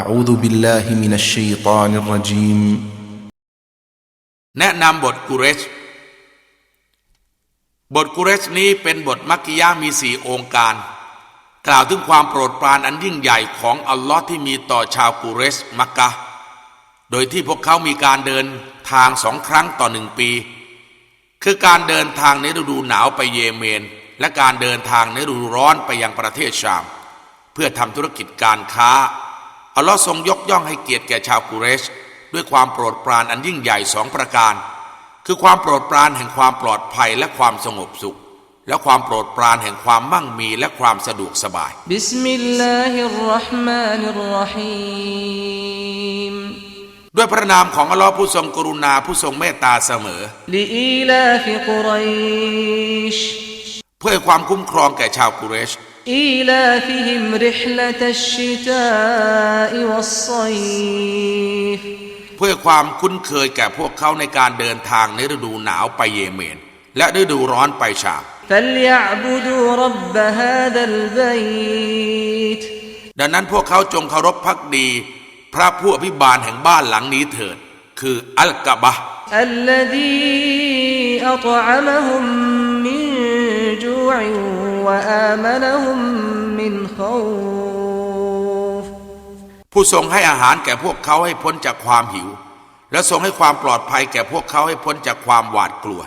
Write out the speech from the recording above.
أعوذ بالله من الشيطان الرجيم แนะนำบทกุเรช บทกุเรชนี้เป็นบทมักกิยะห์มีสี่องค์การ กล่าวถึงความโปรดปรานอันยิ่งใหญ่ของอัลลอฮ์ที่มีต่อชาวกุเรชมักกะฮ์โดยที่พวกเขามีการเดินทางสองครั้งต่อหนึ่งปี คือการเดินทางในฤดูหนาวไปเยเมน และการเดินทางในฤดูร้อนไปยังประเทศชาม เพื่อทำธุรกิจการค้า อัลลอฮ์ทรงยกย่องให้เกียรติแก่ชาวกุเรช ด้วยความโปรดปรานอันยิ่งใหญ่สองประการ คือความโปรดปรานแห่งความปลอดภัยและความสงบสุข และความโปรดปรานแห่งความมั่งมีและความสะดวกสบาย บิสมิลลาฮิรราะห์มานิรรหีมด้วยพระนามของอัลลอฮ์ผู้ทรงกรุณาผู้ทรงเมตตาเสมอลีอีลาฟิกุไรชเพื่อความคุ้มครองแก่ชาวกุเรช إيلافهم رحلة الشتاء والصيف เพื่อความคุ้นเคยแก่พวกเขาในการเดินทางในฤดูหนาวไปเยเมน และฤดูร้อนไปชาม فليعبدوا رب هذا البيت ดังนั้นพวกเขาจงเคารพพักดี พระผู้อภิบาลแห่งบ้านหลังนี้เถิด คืออัลกะบะห์ الذي أطعمهم من جوع وآمنهم من خوف ผู้ทรงให้อาหารแก่พวกเขาให้พ้นจากความหิว และทรงให้ความปลอดภัยแก่พวกเขาให้พ้นจากความหวาดกลัว